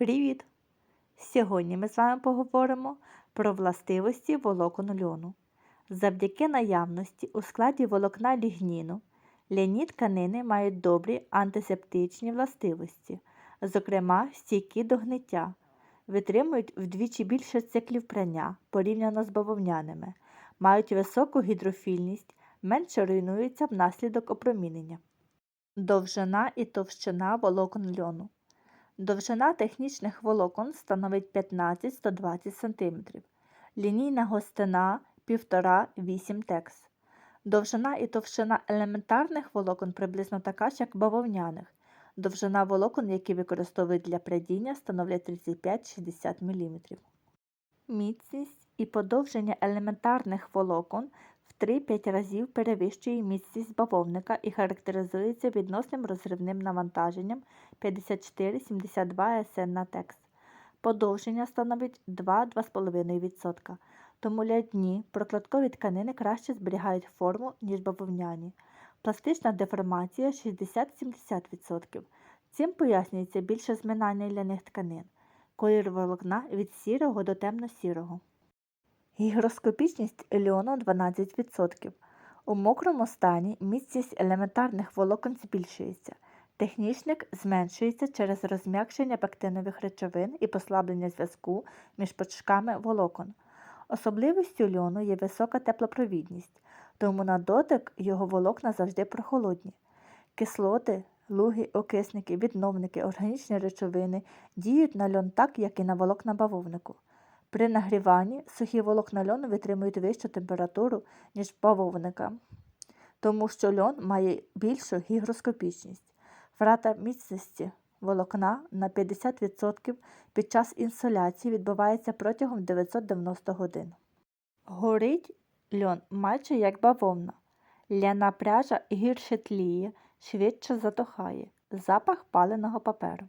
Привіт! Сьогодні ми з вами поговоримо про властивості волокон льону. Завдяки наявності у складі волокна лігніну ляні тканини мають добрі антисептичні властивості, зокрема стійкі до гниття, витримують вдвічі більше циклів прання порівняно з бавовняними, мають високу гідрофільність, менше руйнуються внаслідок опромінення. Довжина і товщина волокон льону. Довжина технічних волокон становить 15-120 см, лінійна гостина 1,5-8 текс. Довжина і товщина елементарних волокон приблизно така ж, як бавовняних. Довжина волокон, які використовують для прядіння, становлять 35-60 мм. Міцність і подовження елементарних волокон 3-5 разів перевищує міцність бавовника і характеризується відносним розривним навантаженням 54-72 СН на текст. Подовження становить 2-2,5%, тому лядні прокладкові тканини краще зберігають форму, ніж бавовняні. Пластична деформація 60-70%. Цим пояснюється більше зминання ляних тканин. Колір волокна від сірого до темно-сірого. Гігроскопічність льону 12%. У мокрому стані міцність елементарних волокон збільшується. Технічник зменшується через розм'якшення пектинових речовин і послаблення зв'язку між почками волокон. Особливістю льону є висока теплопровідність, тому на дотик його волокна завжди прохолодні. Кислоти, луги, окисники, відновники, органічні речовини діють на льон так, як і на волокна бавовнику. При нагріванні сухі волокна льону витримують вищу температуру, ніж бавовника, тому що льон має більшу гігроскопічність. Втрата міцності волокна на 50% під час інсоляції відбувається протягом 990 годин. Горить льон майже як бавовна. Ляна пряжа гірше тліє, швидше затухає. Запах паленого паперу.